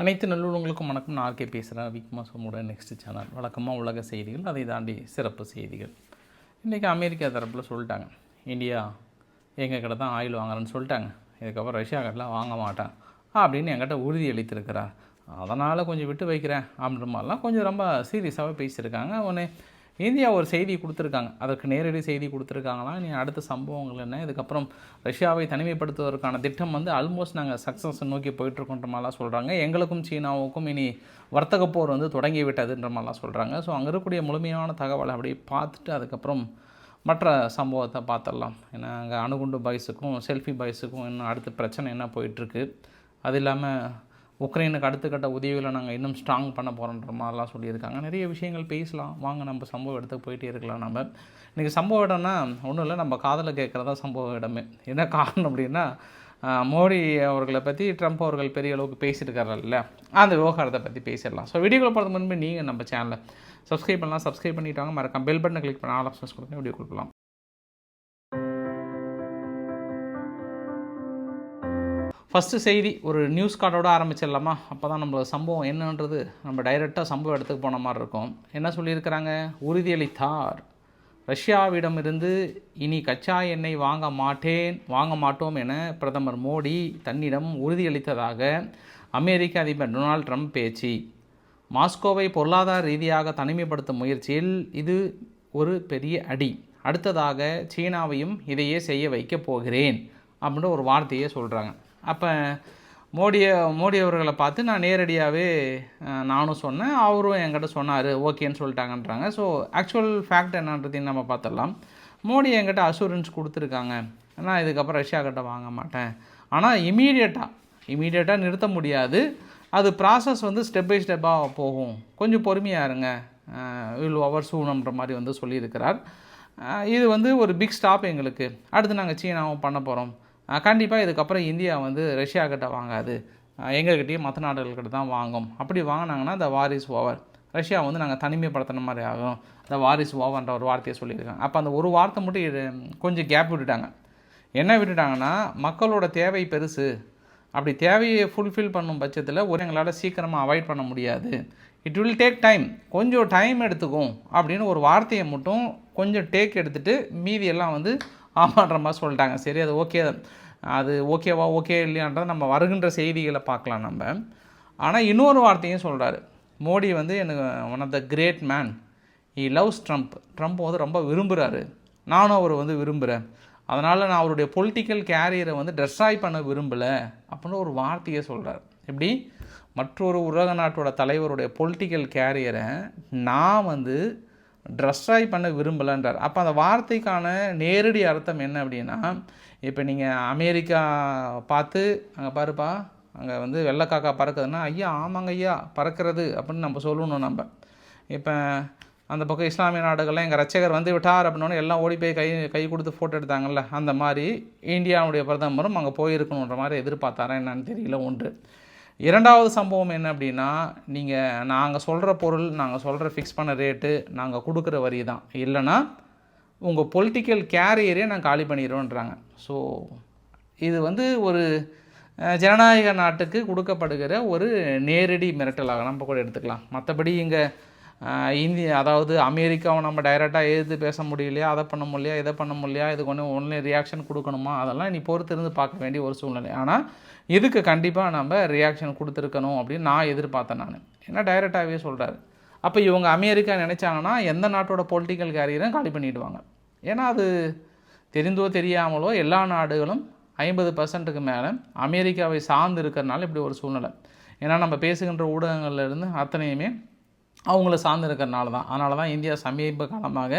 அனைத்து நல்லுள்ளவங்களுக்கும் வணக்கம். நான் ஆர்கே பேசுகிறேன் விக்மா சோமோட நெக்ஸ்ட் சேனல் வழக்கமாக உலக செய்திகள் அதை தாண்டி சிறப்பு செய்திகள். இன்றைக்கி அமெரிக்கா தரப்பில் சொல்லிட்டாங்க. இந்தியா எங்கள் கிட்ட தான் ஆயில் வாங்குறேன்னு சொல்லிட்டாங்க. இதுக்கப்புறம் ரஷ்யா கிட்டலாம் வாங்க மாட்டேன் அப்படின்னு என்கிட்ட உறுதி அளித்திருக்கிறார். அதனால் கொஞ்சம் விட்டு வைக்கிறேன் அப்படின்ற மாதிரிலாம் கொஞ்சம் ரொம்ப சீரியஸாகவே பேசியிருக்காங்க. ஒன்று இந்தியா ஒரு செய்தி கொடுத்துருக்காங்க. அதற்கு நேரடி செய்தி கொடுத்துருக்காங்களா? நீ அடுத்த சம்பவங்கள் என்ன? இதுக்கப்புறம் ரஷ்யாவை தனிமைப்படுத்துவதற்கான திட்டம் வந்து ஆல்மோஸ்ட் நாங்கள் சக்ஸஸ் நோக்கி போயிட்டுருக்கோன்ற மாதிரிலாம் சொல்கிறாங்க எங்களுக்கும் சீனாவுக்கும் இனி வர்த்தக போர் வந்து தொடங்கி விட்டதுன்ற மாதிரிலாம் சொல்கிறாங்க ஸோ அங்கே இருக்கக்கூடிய முழுமையான தகவலை அப்படியே பார்த்துட்டு அதுக்கப்புறம் மற்ற சம்பவத்தை பார்த்துடலாம். ஏன்னா அங்கே அணுகுண்டு பாய்ஸுக்கும் செல்ஃபி பாய்ஸுக்கும் இன்னும் அடுத்த பிரச்சனை என்ன போயிட்டுருக்கு? அது இல்லாமல் உக்ரைனுக்கு அடுத்த கட்ட உதவிகளை நாங்கள் இன்னும் ஸ்ட்ராங் பண்ண போகிறோன்ற மாதிரிலாம் சொல்லியிருக்காங்க. நிறைய விஷயங்கள் பேசலாம். வாங்க நம்ம சம்பவ இடத்துக்கு போயிட்டே இருக்கலாம் நம்ம இன்றைக்கி சம்பவ இடம்னா ஒன்றும் இல்லை நம்ம காதலை கேட்குறதா சம்பவ இடமே. என்ன காரணம் அப்படின்னா மோடி அவர்களை பற்றி ட்ரம்ப் அவர்கள் பெரிய அளவுக்கு பேசியிருக்காருல்ல அந்த விவகாரத்தை பற்றி பேசிடலாம். ஸோ வீடியோக்குள்ள போகிறது முன்பு நீங்கள் நம்ம சேனலை சப்ஸ்கிரைப் பண்ணலாம். சப்ஸ்கிரைப் பண்ணிட்டாங்க. மறக்காம பெல் பட்டனை கிளிக் பண்ண ஆல் ஆப்ஷன்ஸ் கொடுங்க. வீடியோ கொடுக்கலாம். ஃபஸ்ட்டு செய்தி ஒரு நியூஸ் கார்டோட ஆரம்பிச்சிடலாமா? அப்போ தான் நம்மளோட சம்பவம் என்னன்றது நம்ம டைரெக்டாக சம்பவம் இடத்துக்கு போன மாதிரி இருக்கும். என்ன சொல்லியிருக்கிறாங்க? உறுதியளித்தார். ரஷ்யாவிடமிருந்து இனி கச்சா எண்ணெய் வாங்க மாட்டேன் வாங்க மாட்டோம் என பிரதமர் மோடி தன்னிடம் உறுதியளித்ததாக அமெரிக்க அதிபர் டொனால்ட் ட்ரம்ப் பேச்சு. மாஸ்கோவை பொருளாதார ரீதியாக தனிமைப்படுத்தும் முயற்சியில் இது ஒரு பெரிய அடி. அடுத்ததாக சீனாவையும் இதையே செய்ய வைக்கப் போகிறேன் அப்படின்ற ஒரு வார்த்தையே சொல்கிறாங்க அப்போ மோடியை மோடி அவர்களை பார்த்து நான் நேரடியாகவே நானும் சொன்னேன். அவரும் என்கிட்ட சொன்னார் ஓகேன்னு சொல்லிட்டாங்கன்றாங்க. ஸோ ஆக்சுவல் ஃபேக்ட் என்னன்றதையும் நம்ம பார்த்துடலாம். மோடி என்கிட்ட அஷூரன்ஸ் கொடுத்துருக்காங்க. நான் இதுக்கப்புறம் ரஷ்யா கிட்ட வாங்க மாட்டேன். ஆனால் இமீடியட்டாக இமீடியட்டாக நிறுத்த முடியாது. அது ப்ராசஸ் வந்து ஸ்டெப் பை ஸ்டெப்பாக போகும். கொஞ்சம் பொறுமையாக இருங்க. வில் ஓவர் சூனுன்ற மாதிரி வந்து சொல்லியிருக்கிறார். இது வந்து ஒரு பிக் ஸ்டாப் எங்களுக்கு. அடுத்து நாங்கள் சீனாவும் பண்ண போகிறோம் கண்டிப்பாக இதுக்கப்புறம் இந்தியா வந்து ரஷ்யா கிட்டே வாங்காது. எங்கள்கிட்டயும் மற்ற நாடுகள்கிட்ட தான் வாங்கும். அப்படி வாங்கினாங்கன்னா the war is over Russia வந்து நாங்கள் தனிமைப்படுத்தின மாதிரி ஆகும். த வார் இஸ் ஓவர்ன்ற ஒரு வார்த்தையை சொல்லியிருக்காங்க. அப்போ அந்த ஒரு வார்த்தை மட்டும் இது கொஞ்சம் கேப் விட்டுட்டாங்க. என்ன விட்டுட்டாங்கன்னா மக்களோட தேவை பெருசு. அப்படி தேவையை ஃபுல்ஃபில் பண்ணும் பட்சத்தில் ஒரு எங்களால் சீக்கிரமாக அவாய்ட் பண்ண முடியாது. இட் வில் டேக் டைம் கொஞ்சம் டைம் எடுத்துக்கும். அப்படின்னு ஒரு வார்த்தையை மட்டும் கொஞ்சம் டேக் எடுத்துகிட்டு மீதி எல்லாம் வந்து ஆமான்ற மாதிரி சொல்லிட்டாங்க. சரி அது ஓகே அது ஓகேவா ஓகே இல்லையான்றதை நம்ம வருகின்ற செய்திகளை பார்க்கலாம் நம்ம. ஆனால் இன்னொரு வார்த்தையும் சொல்கிறாரு மோடி வந்து எனக்கு one of the great man he loves Trump Trump வந்து ரொம்ப விரும்புகிறாரு நானும் அவர் வந்து விரும்புகிறேன் அதனால் நான் அவருடைய பொலிட்டிக்கல் கேரியரை வந்து டெஸ்ட்ராய் பண்ண விரும்பலை அப்படின்னு ஒரு வார்த்தையை சொல்கிறார் எப்படி? மற்றொரு உலக நாட்டோட தலைவருடைய பொலிட்டிக்கல் கேரியரை நான் வந்து ட்ரெஸ்ட்ராய் பண்ண விரும்பலைன்றார். அப்போ அந்த வார்த்தைக்கான நேரடி அர்த்தம் என்ன அப்படின்னா இப்போ நீங்கள் அமெரிக்கா பார்த்து அங்கே பாருப்பா அங்கே வந்து வெள்ளைக்காக்கா பறக்குதுன்னா ஐயா ஆமாங்க ஐயா பறக்கிறது அப்படின்னு நம்ம சொல்லணும் நம்ம. இப்போ அந்த பக்கம் இஸ்லாமிய நாடுகள்லாம் எங்கள் ரட்சகர் வந்து விட்டார் அப்படின்னோடனே எல்லாம் ஓடி போய் கை கை கொடுத்து ஃபோட்டோ எடுத்தாங்கல்ல அந்த மாதிரி இந்தியாவுடைய பிரதமரும் அங்கே போயிருக்கணுன்ற மாதிரி எதிர்பார்த்தாரா என்னன்னு தெரியல ஒன்று. இரண்டாவது சம்பவம் என்ன அப்படின்னா நீங்கள் நாங்கள் சொல்கிற பொருள் நாங்கள் சொல்கிற ஃபிக்ஸ் பண்ண ரேட்டு நாங்கள் கொடுக்குற வரி தான். இல்லைன்னா உங்கள் பொலிட்டிக்கல் கேரியரே நான் காலி பண்ணிடுவோன்றாங்க. ஸோ இது வந்து ஒரு ஜனநாயக நாட்டுக்கு கொடுக்கப்படுகிற ஒரு நேரடி மிரட்டலாக நம்ம கூட எடுத்துக்கலாம். மற்றபடி இங்கே இந்திய அதாவது அமெரிக்காவை நம்ம டைரெக்டாக எதிர்த்து பேச முடியலையா அதை பண்ண முடியலையா இதை பண்ண முடியலையா இதுக்கு ஒன்று ஒன்லி ரியாக்ஷன் கொடுக்கணுமா அதெல்லாம் நீ பொறுத்திருந்து பார்க்க வேண்டிய ஒரு சூழ்நிலை. ஆனால் இதுக்கு கண்டிப்பாக நம்ம ரியாக்ஷன் கொடுத்துருக்கணும் அப்படின்னு நான் எதிர்பார்த்தேன் நான். ஏன்னா டைரெக்டாகவே சொல்கிறாரு அப்போ இவங்க அமெரிக்கா நினச்சாங்கன்னா எந்த நாட்டோட பொலிட்டிக்கல் கேரியரும் காலி பண்ணிவிடுவாங்க ஏன்னா அது தெரிந்தோ தெரியாமலோ எல்லா நாடுகளும் ஐம்பது பர்சன்ட்டுக்கு மேலே அமெரிக்காவை சார்ந்து இருக்கிறனால இப்படி ஒரு சூழ்நிலை. ஏன்னா நம்ம பேசுகின்ற ஊடகங்கள்லேருந்து அத்தனையுமே அவங்கள சார்ந்து இருக்கிறனால தான் அதனால தான் இந்தியா சமீப காலமாக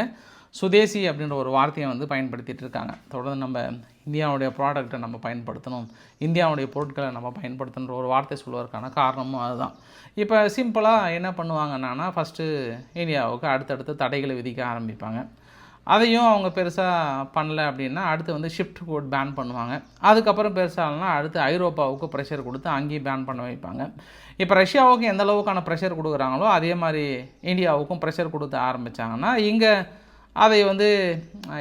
சுதேசி அப்படின்ற ஒரு வார்த்தையை வந்து பயன்படுத்திகிட்டு இருக்காங்க. தொடர்ந்து நம்ம இந்தியாவுடைய ப்ராடக்ட்டை நம்ம பயன்படுத்தணும். இந்தியாவுடைய பொருட்களை நம்ம பயன்படுத்தணுன்ற ஒரு வார்த்தை சொல்வதற்கான காரணமும் அதுதான். இப்போ சிம்பிளாக என்ன பண்ணுவாங்கன்னா ஃபஸ்ட்டு இந்தியாவுக்கு அடுத்தடுத்து தடைகளை விதிக்க ஆரம்பிப்பாங்க. அதையும் அவங்க பெருசாக பண்ணல அப்படின்னா அடுத்து வந்து ஷிஃப்ட் கோட் பேன் பண்ணுவாங்க. அதுக்கப்புறம் பெருசாகலாம் அடுத்து ஐரோப்பாவுக்கு ப்ரெஷர் கொடுத்து அங்கேயும் பேன் பண்ண வைப்பாங்க. இப்போ ரஷ்யாவுக்கு எந்த அளவுக்கான ப்ரெஷர் கொடுக்குறாங்களோ அதே மாதிரி இந்தியாவுக்கும் ப்ரெஷர் கொடுத்து ஆரம்பித்தாங்கன்னா இங்கே அதை வந்து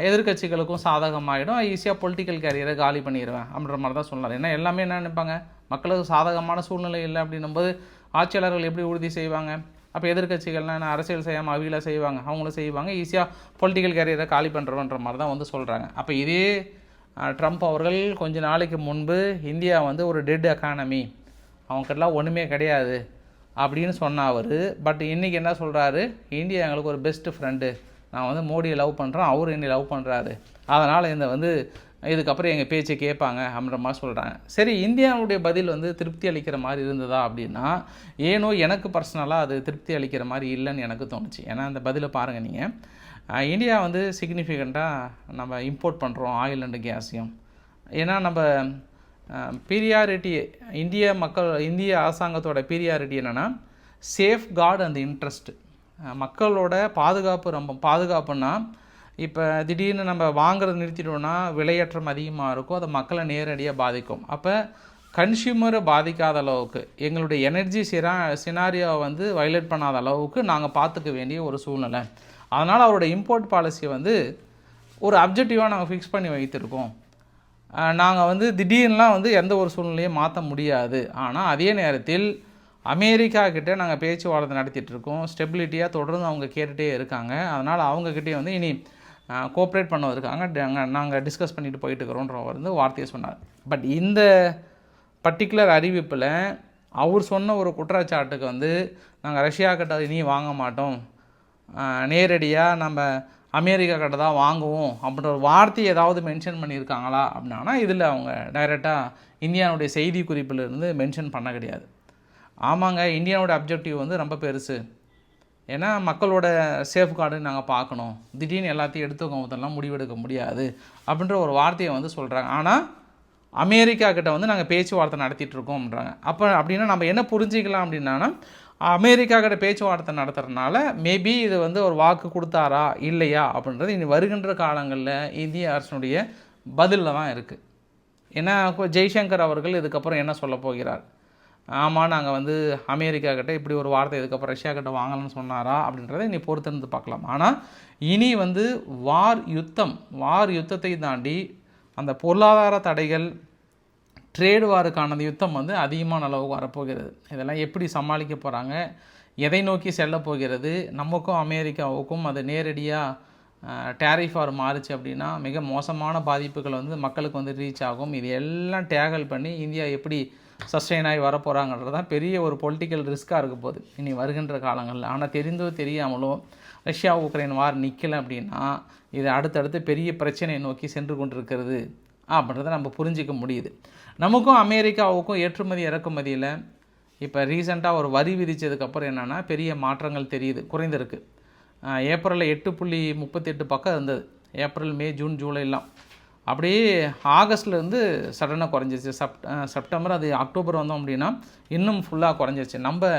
எதிர்க்கட்சிகளுக்கும் சாதகமாகிடும் ஈஸியாக பொலிட்டிக்கல் கேரியரை காலி பண்ணிடுவேன் அப்படின்ற மாதிரி தான் சொல்லலாம். ஏன்னா எல்லாமே என்ன நினைப்பாங்க? மக்களுக்கு சாதகமான சூழ்நிலை இல்லை அப்படின்னும்போது ஆட்சியாளர்கள் எப்படி உறுதி செய்வாங்க? அப்போ எதிர்க்கட்சிகள்லாம் என்ன? அரசியல் செய்யாமல் அவங்கள செய்வாங்க. அவங்களும் செய்வாங்க. ஈஸியாக பொலிட்டிக்கல் கேரியரை காலி பண்ணுறோன்ற மாதிரி தான் வந்து சொல்கிறாங்க அப்போ இதே ட்ரம்ப் அவர்கள் கொஞ்ச நாளைக்கு முன்பு இந்தியா வந்து ஒரு டெட் எக்கானமி அவங்ககிட்டலாம் ஒன்றுமே கிடையாது அப்படின்னு சொன்ன அவர் பட் இன்றைக்கி என்ன சொல்கிறாரு இந்தியா எங்களுக்கு ஒரு பெஸ்ட்டு ஃப்ரெண்டு நான் வந்து மோடியை லவ் பண்ணுறேன் அவர் என்னை லவ் பண்ணுறாரு அதனால் இந்த வந்து இதுக்கப்புறம் எங்கள் பேச்சை கேட்பாங்க அப்படின்ற மாதிரி சொல்கிறாங்க சரி இந்தியாவுடைய பதில் வந்து திருப்தி அளிக்கிற மாதிரி இருந்ததா அப்படின்னா ஏனோ எனக்கு பர்சனலாக அது திருப்தி அளிக்கிற மாதிரி இல்லைன்னு எனக்கு தோணுச்சு. ஏன்னா அந்த பதிலை பாருங்கள் நீங்கள் இந்தியா வந்து சிக்னிஃபிகண்ட்டாக நம்ம இம்போர்ட் பண்ணுறோம் ஆயில் அண்டு கேஸையும் ஏன்னா நம்ம பீரியாரிட்டி இந்திய மக்கள் இந்திய அரசாங்கத்தோட பீரியாரிட்டி என்னென்னா சேஃப் கார்டு அந்த இன்ட்ரெஸ்ட்டு மக்களோட பாதுகாப்பு ரொம்ப பாதுகாப்புன்னா இப்போ திடீர்னு நம்ம வாங்குறது நிறுத்திட்டோம்னா விலையேற்றம் அதிகமாக இருக்கும் அது மக்களை நேரடியாக பாதிக்கும். அப்போ கன்சியூமரை பாதிக்காத அளவுக்கு எங்களுடைய எனர்ஜி சிரா சினாரியோவை வந்து வயலேட் பண்ணாத அளவுக்கு நாங்கள் பார்த்துக்க வேண்டிய ஒரு சூழ்நிலை. அதனால் அவரோட இம்போர்ட் பாலிசியை வந்து ஒரு அப்ஜெக்டிவாக நாங்கள் ஃபிக்ஸ் பண்ணி வைத்திருக்கோம். நாங்கள் வந்து திடீர்னுலாம் வந்து எந்த ஒரு சூழ்நிலையும் மாற்ற முடியாது. ஆனால் அதே நேரத்தில் அமெரிக்கா கிட்டே நாங்கள் பேச்சுவார்த்தை நடத்திட்டு இருக்கோம். ஸ்டெபிலிட்டியாக தொடர்ந்து அவங்க கேட்டுகிட்டே இருக்காங்க. அதனால் அவங்கக்கிட்டே வந்து இனி கோஆப்ரேட் பண்ண இருக்காங்க நாங்கள் டிஸ்கஸ் பண்ணிட்டு போயிட்டு இருக்கிறோன்ற வந்து வார்த்தையை சொன்னார். பட் இந்த பர்டிகுலர் அறிவிப்பில் அவர் சொன்ன ஒரு குற்றச்சாட்டுக்கு வந்து நாங்கள் ரஷ்யா கிட்ட இனி வாங்க மாட்டோம். நேரடியாக நம்ம அமெரிக்கா கிட்ட தான் வாங்குவோம் அப்படின்ற ஒரு வார்த்தை ஏதாவது மென்ஷன் பண்ணியிருக்காங்களா அப்படின்னா இதில் அவங்க டைரெக்டாக இந்தியாவுடைய செய்தி குறிப்பிலிருந்து மென்ஷன் பண்ண கிடையாது. ஆமாங்க இந்தியாவோட அப்ஜெக்டிவ் வந்து ரொம்ப பெருசு. ஏன்னா மக்களோட சேஃப் கார்டு நாங்கள் பார்க்கணும். திடீர்னு எல்லாத்தையும் எடுத்துக்கோங்கலாம் முடிவெடுக்க முடியாது அப்படின்ற ஒரு வார்த்தையை வந்து சொல்கிறாங்க ஆனால் அமெரிக்கா கிட்ட வந்து நாங்கள் பேச்சுவார்த்தை நடத்திட்டுருக்கோம்ன்றாங்க அப்போ அப்படின்னா நம்ம என்ன புரிஞ்சிக்கலாம் அப்படின்னா அமெரிக்கா கிட்ட பேச்சுவார்த்தை நடத்துகிறதுனால மேபி இது வந்து ஒரு வாக்கு கொடுத்தாரா இல்லையா அப்படின்றது இனி வருகின்ற காலங்களில் இந்திய அரசனுடைய பதிலில் தான் இருக்குது ஏன்னா ஜெய்சங்கர் அவர்கள் இதுக்கப்புறம் என்ன சொல்ல போகிறார்? ஆமாம் நாங்கள் வந்து அமெரிக்கா கிட்ட இப்படி ஒரு வார்த்தை இதுக்கப்புறம் ரஷ்யா கிட்ட வாங்கலாம்னு சொன்னாரா அப்படின்றத இனி பொறுத்திருந்து பார்க்கலாம். ஆனால் இனி வந்து வார் யுத்தம் வார் யுத்தத்தை தாண்டி அந்த பொருளாதார தடைகள் ட்ரேடு வாருக்கான அந்த யுத்தம் வந்து அதிகமான அளவுக்கு வரப்போகிறது. இதெல்லாம் எப்படி சமாளிக்க போகிறாங்க எதை நோக்கி செல்ல போகிறது நமக்கும் அமெரிக்காவுக்கும் அது நேரடியாக டேரிஃப் ஆர் மாறுச்சு அப்படின்னா மிக மோசமான பாதிப்புகள் வந்து மக்களுக்கு வந்து ரீச் ஆகும். இது எல்லாம் டேகல் பண்ணி இந்தியா எப்படி சஸ்டெயின் ஆகி வரப்போகிறாங்கன்றது தான் பெரிய ஒரு பொலிட்டிக்கல் ரிஸ்க்காக இருக்க போகுது. இனி வருகின்ற காலங்களில். ஆனால் தெரிந்தோ தெரியாமலோ ரஷ்யா உக்ரைன் வார் நிற்கலை அப்படின்னா இது அடுத்தடுத்து பெரிய பிரச்சனையை நோக்கி சென்று கொண்டிருக்கிறது அப்படின்றத நம்ம புரிஞ்சிக்க முடியுது. நமக்கும் அமெரிக்காவுக்கும் ஏற்றுமதி இறக்குமதியில் இப்போ ரீசெண்டாக ஒரு வரி விதித்ததுக்கப்புறம் என்னென்னா பெரிய மாற்றங்கள் தெரியுது குறைந்திருக்கு. ஏப்ரலில் எட்டு புள்ளி முப்பத்தெட்டு பக்கம் இருந்தது. ஏப்ரல் மே ஜூன் ஜூலைலாம் அப்படியே ஆகஸ்ட்லேருந்து சடனாக குறைஞ்சிருச்சு. செப் செப்டம்பர் அது அக்டோபர் வந்தோம் அப்படின்னா இன்னும் ஃபுல்லாக குறைஞ்சிருச்சு. நம்ம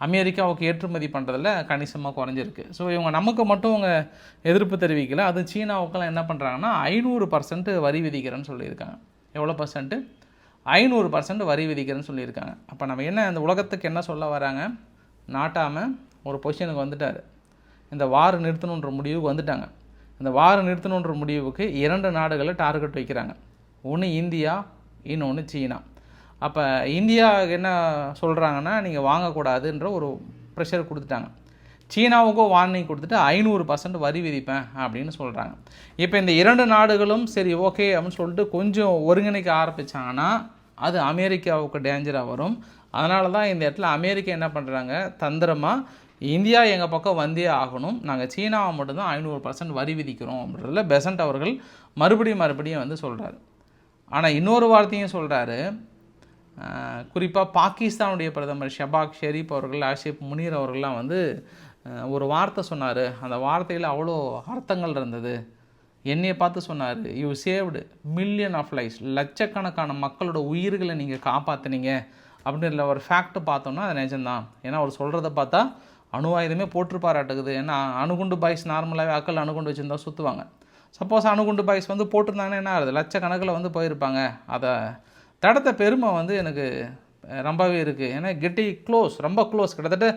அமெரிக்காவுக்கு ஏற்றுமதி பண்ணுறதில் கணிசமாக குறைஞ்சிருக்கு. ஸோ இவங்க நமக்கு மட்டும் அவங்க எதிர்ப்பு தெரிவிக்கல. அது சீனாவுக்கெல்லாம் என்ன பண்ணுறாங்கன்னா ஐநூறு பர்சன்ட் வரி விதிக்கிறேன்னு சொல்லியிருக்காங்க. எவ்வளோ பர்சன்ட்டு ஐநூறு பர்சன்ட் வரி விதிக்கிறேன்னு சொல்லியிருக்காங்க. அப்போ நம்ம என்ன இந்த உலகத்துக்கு என்ன சொல்ல வராங்க? நாட்டாமல் ஒரு பொசிஷனுக்கு வந்துட்டார். இந்த வார் நிறுத்தணுன்ற முடிவுக்கு வந்துட்டாங்க. இந்த வாரம் நிறுத்தணுன்ற முடிவுக்கு இரண்டு நாடுகளை டார்கெட் வைக்கிறாங்க. ஒன்று இந்தியா இன்னொன்று சீனா. அப்போ இந்தியா என்ன சொல்கிறாங்கன்னா நீங்கள் வாங்கக்கூடாதுன்ற ஒரு ப்ரெஷர் கொடுத்துட்டாங்க. சீனாவுக்கும் வார்னிங் கொடுத்துட்டு ஐநூறு பர்சன்ட் வரி விதிப்பேன் அப்படின்னு சொல்கிறாங்க இப்போ இந்த இரண்டு நாடுகளும் சரி ஓகே அப்படின்னு சொல்லிட்டு கொஞ்சம் ஒருங்கிணைக்க ஆரம்பித்தாங்கன்னா அது அமெரிக்காவுக்கு டேஞ்சராக வரும். அதனால தான் இந்த இடத்துல அமெரிக்கா என்ன பண்ணுறாங்க தந்திரமாக இந்தியா எங்கள் பக்கம் வந்தே ஆகணும். நாங்கள் சீனாவை மட்டும்தான் ஐநூறு பர்சன்ட் வரி விதிக்கிறோம் அப்படின்றதுல பெசன்ட் அவர்கள் மறுபடியும் மறுபடியும் வந்து சொல்கிறாரு ஆனால் இன்னொரு வார்த்தையும் சொல்கிறாரு குறிப்பாக பாகிஸ்தானுடைய பிரதமர் ஷபாக் ஷெரீப் அவர்கள் ஆஷிப் முனீர் அவர்கள்லாம் வந்து ஒரு வார்த்தை சொன்னார். அந்த வார்த்தையில் அவ்வளோ அர்த்தங்கள் இருந்தது. என்னையை பார்த்து சொன்னார் you saved million of lifes லட்சக்கணக்கான மக்களோட உயிர்களை நீங்கள் காப்பாற்றுனீங்க அப்படின்ற ஒரு ஃபேக்ட் பார்த்தோம்னா அது நிஜம்தான். ஏன்னா அவர் சொல்கிறத பார்த்தா அணு ஆயுதமே போட்டிருப்பாராட்டுக்குது. ஏன்னா அணுகுண்டு பாய்ஸ் நார்மலாகவே அக்கல் அணுகுண்டு வச்சுருந்தா சுற்றுவாங்க சப்போஸ் அணுகுண்டு பாய்ஸ் வந்து போட்டிருந்தாங்கன்னா என்ன ஆகுது? லட்சக்கணக்கில் வந்து போயிருப்பாங்க. அதை தடத்த பெருமை வந்து எனக்கு ரொம்பவே இருக்குது ஏன்னா கெட்டி க்ளோஸ் ரொம்ப க்ளோஸ் கிட்டத்தட்ட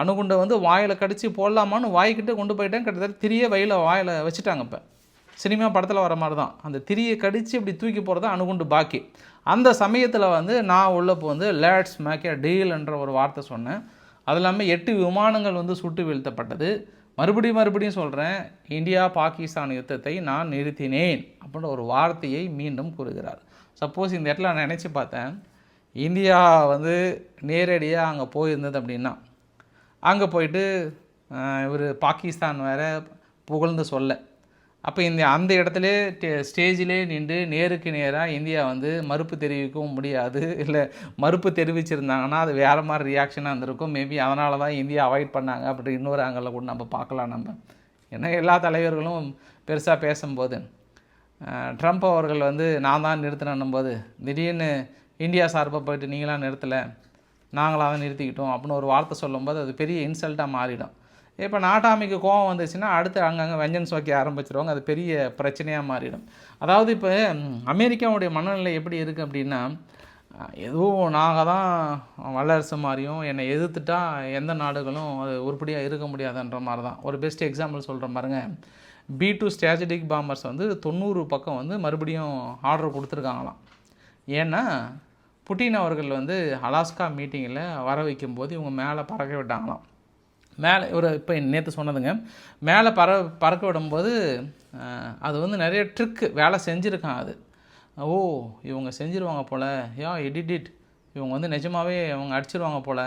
அணுகுண்டை வந்து வாயில் கடிச்சு போடலாமான்னு வாய்க்கிட்ட கொண்டு போயிட்டேன். கிட்டத்தட்ட திரிய வயலில் வாயில் வச்சுட்டாங்க இப்போ. சினிமா படத்தில் வர மாதிரி தான் அந்த திரியை கடித்து இப்படி தூக்கி போகிறது அணுகுண்டு பாக்கி. அந்த சமயத்தில் வந்து நான் உள்ளப்போ வந்து லேட்ஸ் மேக்கே டீல்ன்ற ஒரு வார்த்தை சொன்னேன். அது இல்லாமல் எட்டு விமானங்கள் வந்து சுட்டு வீழ்த்தப்பட்டது. மறுபடியும் மறுபடியும் சொல்கிறேன் இந்தியா பாகிஸ்தான் யுத்தத்தை நான் நிறுத்தினேன் அப்படின்ற ஒரு வார்த்தையை மீண்டும் கூறுகிறார். சப்போஸ் இந்த இடத்துல நான் நினச்சி பார்த்தேன் இந்தியா வந்து நேரடியாக அங்கே போயிருந்தது அப்படின்னா அங்கே போயிட்டு இவர் பாகிஸ்தான் வேற புகழ்ந்து சொல்ல அப்போ இந்த அந்த இடத்துல ஸ்டேஜிலே நின்று நேருக்கு நேராக இந்தியா வந்து மறுப்பு தெரிவிக்கவும் முடியாது. இல்லை மறுப்பு தெரிவிச்சிருந்தாங்கன்னா அது வேறு மாதிரி ரியாக்ஷனாக இருந்திருக்கும். மேபி அதனால தான் இந்தியா அவாய்ட் பண்ணாங்க. அப்படி இன்னொரு ஆங்கிளில் கூட நம்ம பார்க்கலாம் நம்ம. ஏன்னா எல்லா தலைவர்களும் பெருசாக பேசும்போது ட்ரம்ப் அவர்கள் வந்து நான் தான் நிறுத்தினும் போது திடீர்னு இந்தியா சார்பாக போயிட்டு நீங்களாம் நிறுத்தலை நாங்களாக தான் நிறுத்திக்கிட்டோம் அப்படின்னு ஒரு வார்த்தை சொல்லும்போது அது பெரிய இன்சல்ட்டாக மாறிடும். இப்போ நாட்டாமைக்கு கோவம் வந்துச்சுன்னா அடுத்து அங்கங்கே வெஞ்சன்ஸ் வைக்க ஆரம்பிச்சிருவாங்க. அது பெரிய பிரச்சனையாக மாறிடும். அதாவது இப்போ அமெரிக்காவுடைய மனநிலை எப்படி இருக்குது அப்படின்னா எதுவும் நாங்கள் தான் வல்லரசு மாதிரியும் என்னை எதிர்த்துட்டா எந்த நாடுகளும் அது உருப்படியாக இருக்க முடியாதுன்ற மாதிரி தான் ஒரு பெஸ்ட் எக்ஸாம்பிள் சொல்கிற பாருங்க. பி டூ ஸ்ட்ராட்டஜிக் பாம்பர்ஸ் வந்து தொண்ணூறு பக்கம் வந்து மறுபடியும் ஆர்டர் கொடுத்துருக்காங்களாம். ஏன்னா புட்டின் அவர்கள் வந்து அலாஸ்கா மீட்டிங்கில் வர வைக்கும்போது இவங்க மேலே பறக்க விட்டாங்களாம். மேலே ஒரு இப்போ நேற்று சொன்னதுங்க. மேலே பற பறக்க விடும்போது அது வந்து நிறைய ட்ரிக்கு வேலை செஞ்சுருக்கான் அது. ஓ இவங்க செஞ்சுருவாங்க போல். யா எடிட் இவங்க வந்து நிஜமாகவே அவங்க அடிச்சிருவாங்க போல்.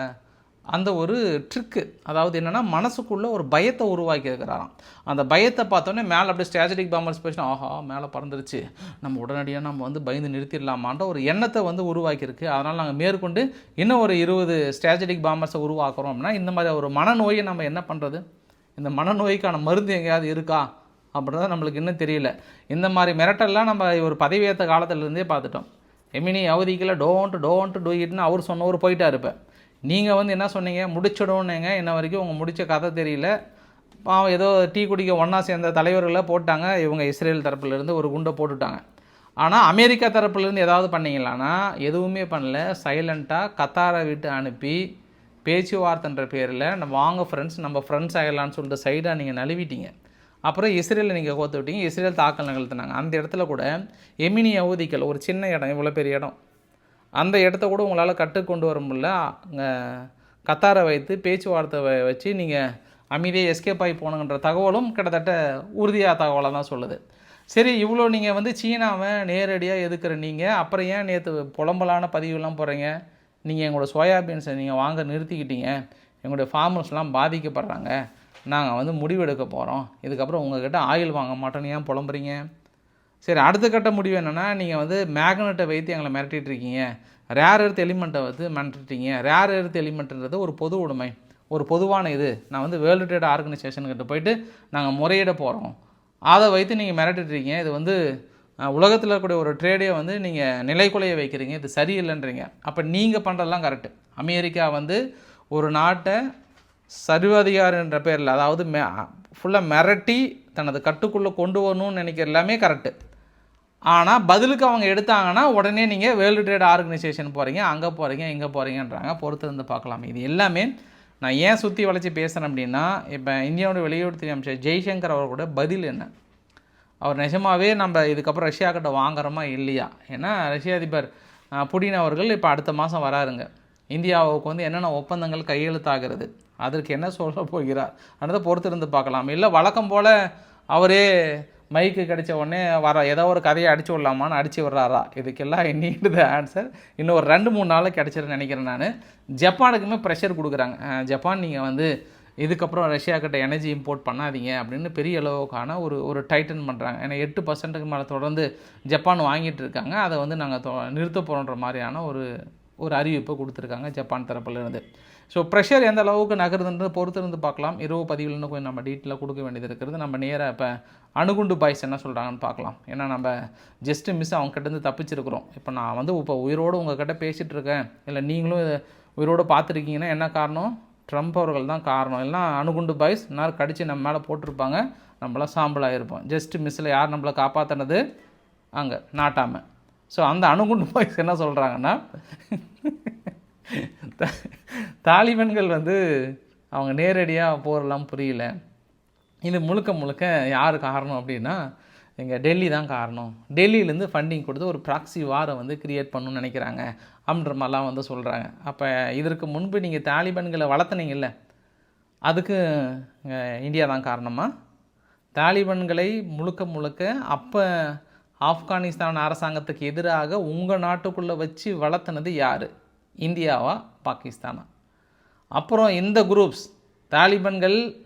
அந்த ஒரு ட்ரிக்கு அதாவது என்னென்னா மனசுக்குள்ளே ஒரு பயத்தை உருவாக்கி இருக்கிறாராம் அந்த பயத்தை பார்த்தோன்னே மேலே அப்படியே ஸ்ட்ராட்டஜிக் பாம்பர்ஸ் பேசினா ஆஹா மேலே பறந்துருச்சு. நம்ம உடனடியாக நம்ம வந்து பயந்து நிறுத்திடலாமான்ற ஒரு எண்ணத்தை வந்து உருவாக்கியிருக்கு. அதனால் நாங்கள் மேற்கொண்டு இன்னும் ஒரு இருபது ஸ்ட்ராட்டஜிக் பாம்பர்ஸை உருவாக்குறோம் அப்படின்னா இந்த மாதிரி ஒரு மனநோயை நம்ம என்ன பண்ணுறது இந்த மனநோய்க்கான மருந்து எங்கேயாவது இருக்கா? அப்படின்றத நம்மளுக்கு இன்னும் தெரியல. இந்த மாதிரி மிரட்டல்லாம் நம்ம ஒரு பதவியேற்ற காலத்துலேருந்தே பார்த்துட்டோம். எமினி அவதிக்கில் டோன்ட் டோன்ட் டூ இட்னு அவர் சொன்னவர் போயிட்டார் இருப்பேன் நீங்கள் வந்து என்ன சொன்னீங்க? முடிச்சிடணுன்னீங்க இன்ன வரைக்கும் உங்கள் முடித்த கதை தெரியல. பாவம் ஏதோ டீ குடிக்க ஒன்றா சேர்ந்த தலைவர்களை போட்டாங்க. இவங்க இஸ்ரேல் தரப்புலேருந்து ஒரு குண்டை போட்டுட்டாங்க. ஆனால் அமெரிக்கா தரப்புலேருந்து ஏதாவது பண்ணீங்களான்னா எதுவுமே பண்ணல. சைலண்ட்டாக கத்தாரை விட்டு அனுப்பி பேச்சுவார்த்தைன்ற பேரில் நம்ம வாங்க ஃப்ரெண்ட்ஸ் நம்ம ஃப்ரெண்ட்ஸ் ஆகிடலான்னு சொல்லிட்டு சைடாக நீங்கள் நழுவிட்டீங்க. அப்புறம் இஸ்ரேலில் நீங்கள் கோத்து விட்டீங்க. இஸ்ரேல் தாக்கல் நிகழ்த்தினாங்க. அந்த இடத்துல கூட எமினி அவதிக்கல் ஒரு சின்ன இடம் இவ்வளோ பெரிய இடம். அந்த இடத்த கூட உங்களால் கட்டுக்கொண்டு வர முடியல. அங்கே கத்தாரை வைத்து பேச்சுவார்த்தை வச்சு நீங்கள் அமைதியாக எஸ்கேப் ஆகி போனங்கன்ற தகவலும் கிட்டத்தட்ட உறுதியாக தகவலாக தான் சொல்லுது. சரி இவ்வளோ நீங்கள் வந்து சீனாவை நேரடியாக எதுக்குற நீங்கள் அப்புறம் ஏன் நேற்று புலம்பலான பதிவுலாம் போகிறீங்க நீங்கள் எங்களோட சோயாபீன்ஸை நீங்கள் வாங்க நிறுத்திக்கிட்டீங்க. எங்களுடைய ஃபார்மர்ஸ்லாம் பாதிக்கப்படுறாங்க. நாங்கள் வந்து முடிவெடுக்க போகிறோம் இதுக்கப்புறம் உங்கள்கிட்ட ஆயில் வாங்க மாட்டோன்னு ஏன் புலம்புறீங்க? சரி அடுத்த கட்ட முடிவு என்னென்னா நீங்கள் வந்து மேக்னெட்டை வைத்து எங்களை மிரட்டிட்டு இருக்கீங்க. ரேர் எர்த் எலிமெண்ட்டை வந்து மிரட்டிட்டீங்க. ரேர் எர்த் எலிமெண்ட்டுன்றது ஒரு பொது உடைமை ஒரு பொதுவான இது. நான் வந்து வேர்ல்டு ட்ரேட் ஆர்கனைசேஷன்கிட்ட போயிட்டு நாங்கள் முறையிட போகிறோம் அதை வைத்து நீங்கள் மிரட்டிட்டுருக்கீங்க இது வந்து உலகத்தில் இருக்கக்கூடிய ஒரு ட்ரேடே வந்து நீங்கள் நிலைக்குலைய வைக்கிறீங்க. இது சரியில்லைன்றீங்க. அப்போ நீங்கள் பண்ணுறதெல்லாம் கரெக்டு அமெரிக்கா வந்து ஒரு நாட்டை சர்வாதிகாரன்ற பேரில் அதாவது மெ ஃபுல்லாக மிரட்டி தனது கட்டுக்குள்ளே கொண்டு வரணும்னு நினைக்கிற எல்லாமே கரெக்டு ஆனால் பதிலுக்கு அவங்க எடுத்தாங்கன்னா உடனே நீங்கள் வேர்ல்டு ட்ரேட் ஆர்கனைசேஷன் போகிறீங்க அங்கே போகிறீங்க இங்கே போகிறீங்கன்றாங்க பொறுத்து இருந்து பார்க்கலாம். இது எல்லாமே நான் ஏன் சுற்றி வளைச்சி பேசுகிறேன் அப்படின்னா இப்போ இந்தியாவோட வெளியுறவுத்துறை அமைச்சர் ஜெய்சங்கர் அவரோட பதில் என்ன? அவர் நிஜமாவே நம்ம இதுக்கப்புறம் ரஷ்யா கிட்ட வாங்குறோமா இல்லையா? ஏன்னா ரஷ்ய அதிபர் புடின் அவர்கள் இப்போ அடுத்த மாதம் வராருங்க. இந்தியாவுக்கு வந்து என்னென்ன ஒப்பந்தங்கள் கையெழுத்தாகிறது அதற்கு என்ன சொல்ல போகிறார் அதை பொறுத்திருந்து பார்க்கலாம். இல்லை வழக்கம் போல் அவரே மைக்கு கிடைச்ச உடனே வர ஏதோ ஒரு கதையை அடிச்சு விடலாமான்னு அடிச்சு விட்றாரா? இதுக்கெல்லாம் இன்னிட்டு த ஆன்சர் இன்னும் ஒரு ரெண்டு மூணு நாளில் கிடச்சிருன்னு நினைக்கிறேன் நான். ஜப்பானுக்குமே ப்ரெஷர் கொடுக்குறாங்க. ஜப்பான் நீங்கள் வந்து இதுக்கப்புறம் ரஷ்யாக்கிட்ட எனர்ஜி இம்போர்ட் பண்ணாதீங்க அப்படின்னு பெரிய அளவுக்கான ஒரு ஒரு டைட்டன் பண்ணுறாங்க ஏன்னா எட்டு பர்சன்ட்டுக்கு மேலே தொடர்ந்து ஜப்பான் வாங்கிட்டு இருக்காங்க. அதை வந்து நாங்கள் நிறுத்த போகிறோன்ற மாதிரியான ஒரு ஒரு அறிவிப்பை கொடுத்துருக்காங்க ஜப்பான் தரப்புலேருந்து ஸோ ப்ரெஷர் எந்த அளவுக்கு நகருதுன்றது பொறுத்து இருந்து பார்க்கலாம். இரவு பதிவில் இன்னும் கொஞ்சம் நம்ம டீட்டெயிலாக கொடுக்க வேண்டியது இருக்கிறது நம்ம நேராக இப்போ அணுகுண்டு பாய்ஸ் என்ன சொல்கிறாங்கன்னு பார்க்கலாம். ஏன்னா நம்ம ஜஸ்ட்டு மிஸ் அவங்க கிட்டேருந்து தப்பிச்சிருக்கிறோம். இப்போ நான் வந்து இப்போ உயிரோடு உங்ககிட்ட பேசிகிட்டு இருக்கேன். இல்லை நீங்களும் உயிரோடு பார்த்துருக்கீங்கன்னா என்ன காரணம்? ட்ரம்ப் அவர்கள் தான் காரணம். எல்லாம் அணுகுண்டு பாய்ஸ் நேரம் கடிச்சு நம்ம மேலே போட்டிருப்பாங்க. நம்மளாம் சாம்பிளாக இருப்போம் ஜஸ்ட்டு மிஸ்ஸில் யார் நம்மளை காப்பாற்றினது அங்கே நாட்டாமல் ஸோ அந்த அணுகுண்டு பாய்ஸ் என்ன சொல்கிறாங்கன்னா தாலிபன்கள் வந்து அவங்க நேரடியாக போரெல்லாம் புரியல. இது முழுக்க முழுக்க யார் காரணம் அப்படின்னா எங்கள் டெல்லி தான் காரணம். டெல்லியிலேருந்து ஃபண்டிங் கொடுத்து ஒரு ப்ராக்ஸி வாரை வந்து கிரியேட் பண்ணணும்னு நினைக்கிறாங்க அப்படின்ற மாதிரிலாம் வந்து சொல்கிறாங்க அப்போ இதற்கு முன்பு நீங்கள் தாலிபன்களை வளர்த்துனீங்கல்ல அதுக்கு இந்தியா தான் காரணமா? தாலிபன்களை முழுக்க முழுக்க அப்போ ஆப்கானிஸ்தான் அரசாங்கத்துக்கு எதிராக உங்கள் நாட்டுக்குள்ளே வச்சு வளர்த்துனது யார்? இந்தியாவா பாகிஸ்தானா? அப்புறம் இந்த குரூப்ஸ் தாலிபன்கள்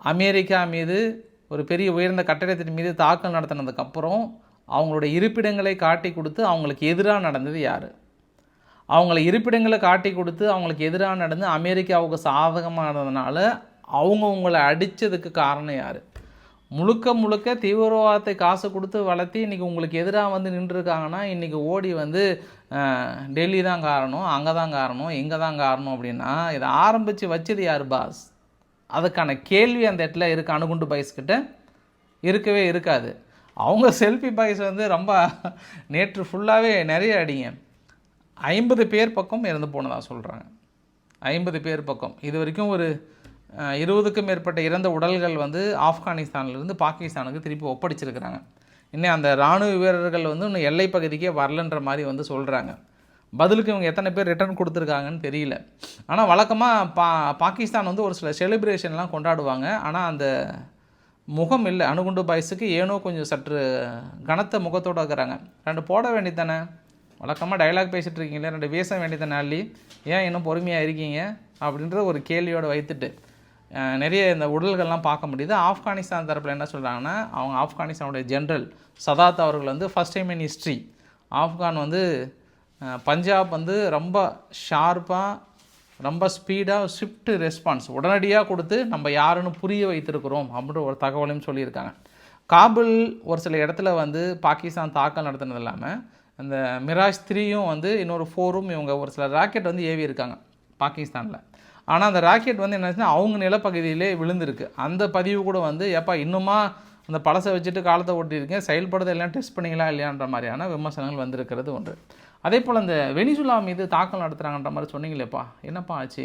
அமெரிக்கா மீது ஒரு பெரிய உயர்ந்த கட்டடத்தின் மீது தாக்கல் நடத்தினதுக்கப்புறம் அவங்களோட இருப்பிடங்களை காட்டி கொடுத்து அவங்களுக்கு எதிராக நடந்தது யார்? அவங்கள இருப்பிடங்களை காட்டி கொடுத்து அவங்களுக்கு எதிராக நடந்து அமெரிக்காவுக்கு சாதகமானதுனால அவங்க உங்களை அடித்ததுக்கு காரணம் யார்? முழுக்க முழுக்க தீவிரவாதத்தை காசு கொடுத்து வளர்த்தி இன்றைக்கி உங்களுக்கு எதிராக வந்து நின்றுருக்காங்கன்னா இன்றைக்கி ஓடி வந்து டெல்லி தான் காரணம் அங்கே தான் காரணம் இங்கே தான் காரணம் அப்படின்னா இதை ஆரம்பித்து வச்சது யார் பாஸ்? அதுக்கான கேள்வி அந்த இடத்துல இருக்கு அணுகுண்டு பாய்ஸ்கிட்ட இருக்கவே இருக்காது. அவங்க செல்ஃபி பாய்ஸ் வந்து ரொம்ப நேற்று ஃபுல்லாகவே நிறைய அடிங்க. ஐம்பது பேர் பக்கம் இறந்து போனதாக சொல்கிறாங்க ஐம்பது பேர் பக்கம். இது வரைக்கும் ஒரு இருபதுக்கும் மேற்பட்ட இறந்த உடல்கள் வந்து ஆப்கானிஸ்தான்லேருந்து பாகிஸ்தானுக்கு திருப்பி ஒப்படைச்சிருக்கிறாங்க. இன்னும் அந்த இராணுவ வீரர்கள் வந்து இன்னும் எல்லை பகுதிக்கே வரலன்ற மாதிரி வந்து சொல்கிறாங்க பதிலுக்கு இவங்க எத்தனை பேர் ரிட்டர்ன் கொடுத்துருக்காங்கன்னு தெரியல. ஆனால் வழக்கமாக பா பாகிஸ்தான் வந்து ஒரு சில செலிப்ரேஷன்லாம் கொண்டாடுவாங்க. ஆனால் அந்த முகம் இல்லை. அணுகுண்டு பாய்ஸுக்கு ஏனோ கொஞ்சம் சற்று கனத்த முகத்தோடு இருக்கிறாங்க. ரெண்டு போட வேண்டியதானே வழக்கமாக டயலாக் பேசிகிட்டு இருக்கீங்களே ரெண்டு பேச வேண்டியதானே அள்ளி? ஏன் இன்னும் பொறுமையாக இருக்கீங்க? அப்படின்றத ஒரு கேள்வியோடு வைத்துட்டு நிறைய இந்த உடல்கள்லாம் பார்க்க முடியுது. ஆப்கானிஸ்தான் தரப்பில் என்ன சொல்கிறாங்கன்னா அவங்க ஆப்கானிஸ்தானுடைய ஜென்ரல் சதாத் அவர்கள் வந்து first time in history Afghan வந்து பஞ்சாப் வந்து ரொம்ப ஷார்ப்பாக ரொம்ப ஸ்பீடாக ஸ்விஃப்ட் ரெஸ்பான்ஸ் உடனடியாக கொடுத்து நம்ம யாருன்னு புரிய வைத்திருக்கிறோம் அப்படின்ற ஒரு தகவலையும் சொல்லியிருக்காங்க. காபுல் ஒரு சில இடத்துல வந்து பாகிஸ்தான் தாக்கல் நடத்தினது இல்லாமல் அந்த மிராஜ் த்ரீயும் வந்து இன்னொரு ஃபோரும் இவங்க ஒரு சில ராக்கெட் வந்து ஏவி இருக்காங்க பாகிஸ்தானில். ஆனால் அந்த ராக்கெட் வந்து என்னாச்சுன்னா அவங்க நிலப்பகுதியிலே விழுந்திருக்கு. அந்த பதிவு கூட வந்து ஏப்பா இன்னுமா அந்த பழசை வச்சுட்டு காலத்தை ஓட்டியிருக்கேன் செயல்படுறது எல்லாம் டெஸ்ட் பண்ணிங்களா இல்லையான்ற மாதிரியான விமர்சனங்கள் வந்திருக்கிறது ஒன்று. அதே போல் அந்த வெனிசுலா மீது தாக்கல் நடத்துகிறாங்கன்ற மாதிரி சொன்னீங்களேப்பா. என்னப்பா ஆச்சு?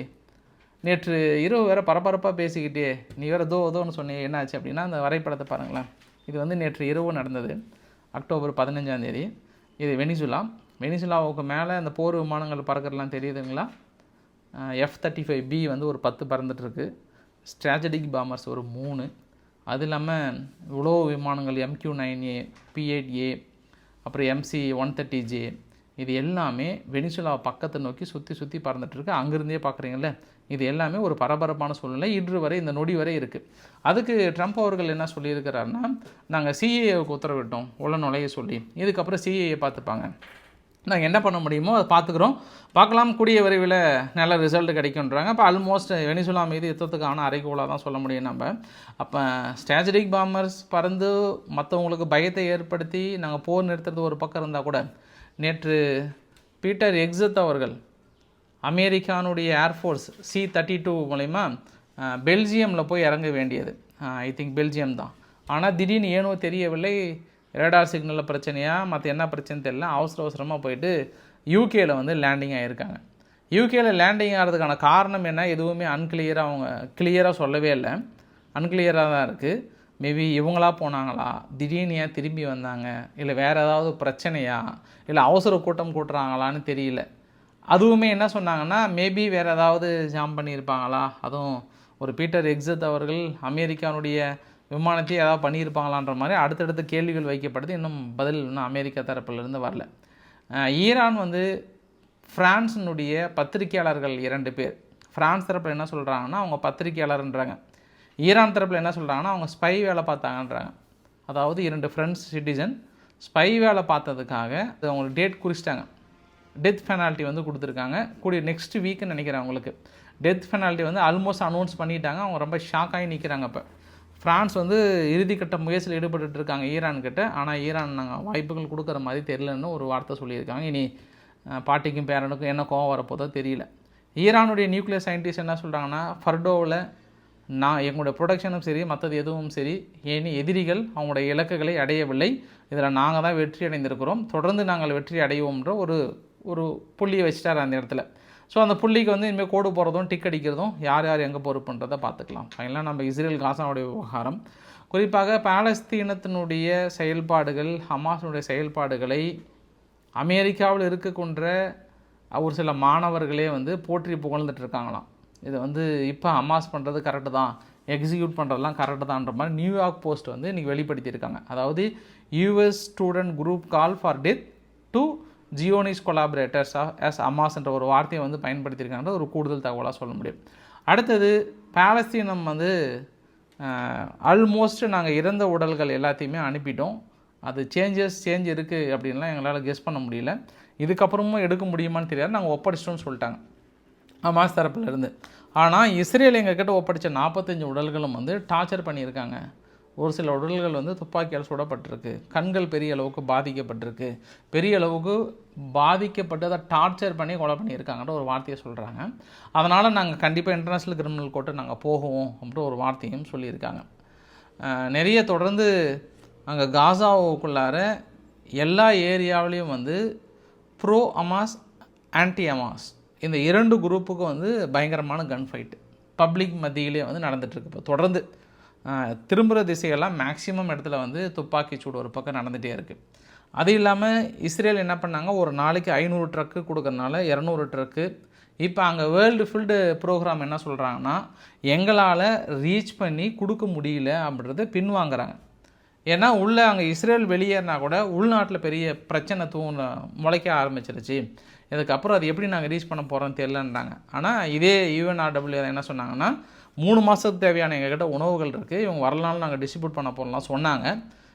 நேற்று இரவு வேற பரபரப்பாக பேசிக்கிட்டே நீ வேறு தோ தோன்னு சொன்னீங்க என்ன ஆச்சு? அப்படின்னா அந்த வரைபடத்தை பாருங்களேன். இது வந்து நேற்று இரவு நடந்தது அக்டோபர் பதினஞ்சாந்தேதி இது வெனிசுலா. வெனிசுலாவுக்கு மேலே அந்த போர் விமானங்கள் பறக்கிறதுலாம் தெரியுதுங்களா? எஃப் தேர்ட்டி ஃபைவ் பி வந்து ஒரு பத்து பறந்துட்டுருக்கு. ஸ்ட்ராட்டஜிக் பாமர்ஸ் ஒரு மூணு. அது இல்லாமல் உளவு விமானங்கள் MQ nine A B eight A அப்புறம் எம்சி ஒன் தேர்ட்டி ஜே இது எல்லாமே வெனிசுலா பக்கத்தை நோக்கி சுற்றி சுற்றி பறந்துட்டுருக்கு. அங்கேருந்தே பார்க்குறீங்களே இது எல்லாமே ஒரு பரபரப்பான சூழ்நிலை. இன்று வரை இந்த நொடி வரை இருக்குது அதுக்கு ட்ரம்ப் அவர்கள் என்ன சொல்லியிருக்கிறாருன்னா நாங்கள் சிஏஏவுக்கு உத்தரவிட்டோம். உள்ள நுழைய சொல்லி. இதுக்கப்புறம் சிஏஏ பார்த்துப்பாங்க. நாங்கள் என்ன பண்ண முடியுமோ அதை பார்த்துக்குறோம். பார்க்கலாம் கூடிய விரைவில் நல்ல ரிசல்ட் கிடைக்குன்றாங்க அப்போ ஆல்மோஸ்ட் வெனிசுலா மீது யுத்தத்துக்கான அறைகோலாக தான் சொல்ல முடியும் நம்ம. அப்போ ஸ்ட்ராட்டஜிக் பாம்பர்ஸ் பறந்து மற்றவங்களுக்கு பயத்தை ஏற்படுத்தி நாங்கள் போர் நிறுத்துறது ஒரு பக்கம் இருந்தால் கூட நேற்று பீட்டர் எக்ஸத் அவர்கள் அமெரிக்கானுடைய Air Force C thirty two மூலயமா பெல்ஜியமில் போய் இறங்க வேண்டியது. ஐ திங்க் பெல்ஜியம் தான். ஆனால் திடீர்னு ஏனோ தெரியவில்லை. ரேடார் சிக்னலில் பிரச்சனையாக மற்ற என்ன பிரச்சனை தெரியல. அவசர அவசரமாக போயிட்டு யூகேயில் வந்து லேண்டிங் ஆகியிருக்காங்க யூகேயில் லேண்டிங் ஆகிறதுக்கான காரணம் என்ன? எதுவுமே அன்கிளியராக அவங்க கிளியராக சொல்லவே இல்லை. அன்கிளியராக தான் இருக்குது மேபி இவங்களா போனாங்களா? திடீர்னு ஏன் திரும்பி வந்தாங்க? இல்லை வேறு ஏதாவது பிரச்சனையா? இல்லை அவசர கூட்டம் கூட்டுறாங்களான்னு தெரியல. அதுவுமே என்ன சொன்னாங்கன்னா மேபி வேறு ஏதாவது ஜாம் பண்ணியிருப்பாங்களா? அதுவும் ஒரு பீட்டர் எக்ஸத் அவர்கள் அமெரிக்கானுடைய விமானத்தை ஏதாவது பண்ணியிருப்பாங்களான்ற மாதிரி அடுத்தடுத்த கேள்விகள் வைக்கப்படுது. இன்னும் பதில் இன்னும் அமெரிக்கா தரப்பிலிருந்து வரல. ஈரான் வந்து ஃப்ரான்ஸினுடைய பத்திரிகையாளர்கள் இரண்டு பேர். ஃப்ரான்ஸ் தரப்பில் என்ன சொல்கிறாங்கன்னா அவங்க பத்திரிகையாளர்ன்றாங்க. ஈரான் தரப்பில் என்ன சொல்கிறாங்கன்னா அவங்க ஸ்பை வேலை பார்த்தாங்கன்றாங்க. அதாவது இரண்டு ஃப்ரெண்ட்ஸ் சிட்டிசன் ஸ்பை வேலை பார்த்ததுக்காக அது அவங்களுக்கு டேட் குறிச்சிட்டாங்க. டெத் பெனால்ட்டி வந்து கொடுத்துருக்காங்க. கூடிய நெக்ஸ்ட் வீக்குன்னு நினைக்கிறேன் அவங்களுக்கு. டெத் பெனால்ட்டி வந்து ஆல்மோஸ்ட் அனௌன்ஸ் பண்ணிட்டாங்க. அவங்க ரொம்ப ஷாக் ஆகி நிற்கிறாங்க இப்போ. ஃப்ரான்ஸ் வந்து இறுதிக்கட்ட முயற்சியில் ஈடுபட்டு இருக்காங்க ஈரான்கிட்ட ஆனால் ஈரான் நாங்கள் வாய்ப்புகள் கொடுக்குற மாதிரி தெரியலன்னு ஒரு வார்த்தை சொல்லியிருக்காங்க. இனி பாட்டிக்கும் பேரனுக்கும் என்ன கோவம் வரப்போதோ தெரியல. ஈரானுடைய நியூக்ளியர் சயின்டிஸ்ட் என்ன சொல்கிறாங்கன்னா ஃபர்டோவில் நான் எங்களுடைய ப்ரொடக்ஷனும் சரி மற்றது எதுவும் சரி ஏனி எதிரிகள் அவங்களுடைய இலக்குகளை அடையவில்லை. இதில் நாங்கள் தான் வெற்றி அடைந்திருக்கிறோம். தொடர்ந்து நாங்கள் வெற்றி அடைவோம்ன்ற ஒரு ஒரு புள்ளியை வச்சுட்டார் அந்த இடத்துல. ஸோ அந்த புள்ளிக்கு வந்து இனிமேல் கோடு போகிறதும் டிக் அடிக்கிறதும் யார் யார் எங்கே பொறுப்புன்றதை பார்த்துக்கலாம். ஃபைனலாக நம்ம இஸ்ரேல் காசாவுடைய விவகாரம். குறிப்பாக பாலஸ்தீனத்தினுடைய செயல்பாடுகள் ஹமாஸினுடைய செயல்பாடுகளை அமெரிக்காவில் இருக்கக்கூடிய ஒரு சில மாணவர்களே வந்து போற்றி புகழ்ந்துட்டு இருக்காங்களாம். இது வந்து இப்போ ஹமாஸ் பண்ணுறது கரெக்டு தான். எக்ஸிக்யூட் பண்ணுறதுலாம் கரெக்டு தான்ற மாதிரி நியூயார்க் போஸ்ட் வந்து இன்றைக்கி வெளிப்படுத்தியிருக்காங்க. அதாவது US student group call for death to Zionist collaborators as அமாஸ்ன்ற ஒரு வார்த்தையை வந்து பயன்படுத்தியிருக்காங்க ஒரு கூடுதல் தகவலாக சொல்ல முடியும். அடுத்தது பாலஸ்தீனம் வந்து ஆல்மோஸ்ட் நாங்கள் இறந்த உடல்கள் எல்லாத்தையுமே அனுப்பிட்டோம். அது சேஞ்சஸ் சேஞ்ச் இருக்குது அப்படின்லாம் எங்களால் கெஸ் பண்ண முடியல. இதுக்கப்புறமும் எடுக்க முடியுமான்னு தெரியாது. நாங்கள் ஒப்படைச்சிட்டோம்னு சொல்லிட்டாங்க. ஹமாஸ் தரப்புலேருந்து ஆனால் இஸ்ரேல் எங்கக்கிட்ட ஒப்படைச்ச நாற்பத்தஞ்சு உடல்களும் வந்து டார்ச்சர் பண்ணியிருக்காங்க. ஒரு சில உடல்கள் வந்து துப்பாக்கியால் சுடப்பட்டிருக்கு. கண்கள் பெரிய அளவுக்கு பாதிக்கப்பட்டிருக்கு. பெரிய அளவுக்கு பாதிக்கப்பட்டதை டார்ச்சர் பண்ணி கொலை பண்ணியிருக்காங்கன்ற ஒரு வார்த்தையை சொல்கிறாங்க அதனால் நாங்கள் கண்டிப்பாக இன்டர்நேஷ்னல் கிரிமினல் கோர்ட்டு நாங்கள் போகுவோம் அப்படின்ற ஒரு வார்த்தையும் சொல்லியிருக்காங்க. நிறைய தொடர்ந்து அங்கே காசாவுக்குள்ளார எல்லா ஏரியாவிலையும் வந்து ப்ரோ அமாஸ் ஆன்டி அமாஸ் இந்த இரண்டு குரூப்புக்கும் வந்து பயங்கரமான கன் ஃபைட்டு பப்ளிக் மத்தியிலே வந்து நடந்துகிட்ருக்கு இப்போ தொடர்ந்து. திரும்புகிற திசையெல்லாம் மேக்ஸிமம் இடத்துல வந்து துப்பாக்கி சூடு ஒரு பக்கம் நடந்துகிட்டே இருக்குது அது இல்லாமல் இஸ்ரேல் என்ன பண்ணாங்க? ஒரு நாளைக்கு ஐநூறு ட்ரக்கு கொடுக்கறனால இரநூறு ட்ரக்கு இப்போ அங்கே வேர்ல்டு ஃபீல்டு ப்ரோக்ராம் என்ன சொல்கிறாங்கன்னா எங்களால் ரீச் பண்ணி கொடுக்க முடியல அப்படின்றத பின்வாங்குறாங்க. ஏன்னா உள்ளே அங்கே இஸ்ரேல் வெளியேறினா கூட உள்நாட்டில் பெரிய பிரச்சனை தூண முளைக்க ஆரம்பிச்சிருச்சு. இதுக்கப்புறம் அது எப்படி நாங்கள் ரீச் பண்ண போகிறோம்னு தெரிலன்றாங்க ஆனால் இதே யூஎன்ஆர்டபிள்யூ என்ன சொன்னாங்கன்னா மூணு மாதத்துக்கு தேவையான எங்ககிட்ட உணவுகள் இருக்குது இவங்க வரலாலும் நாங்கள் டிஸ்ட்ரிபியூட் பண்ண போகலாம் சொன்னாங்க.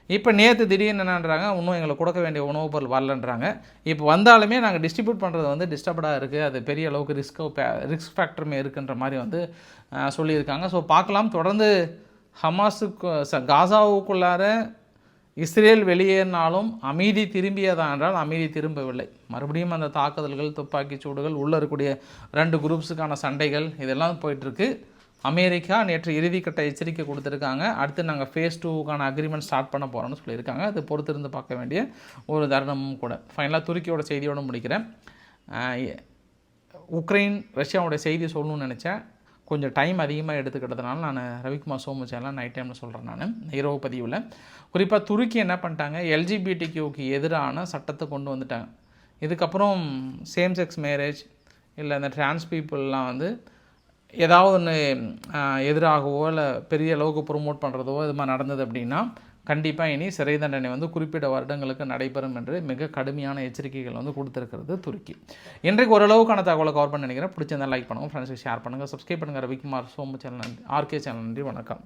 இப்போ நேற்று திடீர்னு என்னன்றாங்க இன்னும் எங்களுக்கு கொடுக்க வேண்டிய உணவுப் பொருள் வரலன்றாங்க. இப்போ வந்தாலுமே நாங்கள் டிஸ்ட்ரிபியூட் பண்ணுறது வந்து டிஸ்டர்படாக இருக்குது அது பெரிய அளவுக்கு ரிஸ்க் ரிஸ்க் ஃபேக்டருமே இருக்குன்ற மாதிரி வந்து சொல்லியிருக்காங்க. ஸோ பார்க்கலாம். தொடர்ந்து ஹமாஸுக்கு ச- காசாவுக்குள்ளார இஸ்ரேல் வெளியேறினாலும் அமைதி திரும்பியதா என்றால் அமைதி திரும்பவில்லை. மறுபடியும் அந்த தாக்குதல்கள் துப்பாக்கி சூடுகள் உள்ளே இருக்கக்கூடிய ரெண்டு குரூப்ஸுக்கான சண்டைகள் இதெல்லாம் போயிட்டுருக்கு அமெரிக்கா நேற்று இறுதிக்கட்ட எச்சரிக்கை கொடுத்துருக்காங்க. அடுத்து நாங்கள் ஃபேஸ் டூக்கான அக்ரிமெண்ட் ஸ்டார்ட் பண்ண போகிறோம்னு சொல்லியிருக்காங்க. அது பொறுத்திருந்து பார்க்க வேண்டிய ஒரு தருணமும் கூட. ஃபைனலாக துருக்கியோட செய்தியோட முடிக்கிறேன். உக்ரைன் ரஷ்யாவோட செய்தி சொல்லணும்னு நினச்சேன். கொஞ்சம் டைம் அதிகமாக எடுத்துக்கிட்டதுனால நான் ரவிக்குமார் சோமுச்செல்லாம் நைட் டைமில் சொல்கிறேன் நான். இரவு பதிவில். குறிப்பாக துருக்கி என்ன பண்ணிட்டாங்க? எல்ஜிபிடிக்யூக்கு எதிரான சட்டத்தை கொண்டு வந்துட்டாங்க. இதுக்கப்புறம் சேம் செக்ஸ் மேரேஜ் இல்லை அந்த டிரான்ஸ் பீப்புளெலாம் வந்து ஏதாவது ஒன்று எதிராகவோ இல்லை பெரிய அளவுக்கு ப்ரொமோட் பண்ணுறதோ இது மாதிரி நடந்தது அப்படின்னா கண்டிப்பாக இனி சிறை தண்டனை வந்து குறிப்பிட்ட வருடங்களுக்கு நடைபெறும் என்று மிக கடுமையான எச்சரிக்கைகள் வந்து கொடுத்துருக்கிறது துருக்கி. இன்றைக்கு ஓரளவுக்கான தகவலை கவர் பண்ண நினைக்கிறேன். பிடிச்சிருந்தா லைக் பண்ணுங்கள் ஃப்ரெண்ட்ஸுக்கு ஷேர் பண்ணுங்கள் சப்ஸ்கிரைப் பண்ணுங்கள் ரவிக்குமார் சோமு சேனல் நன்றி. ஆர்கே சேனல் நன்றி. வணக்கம்.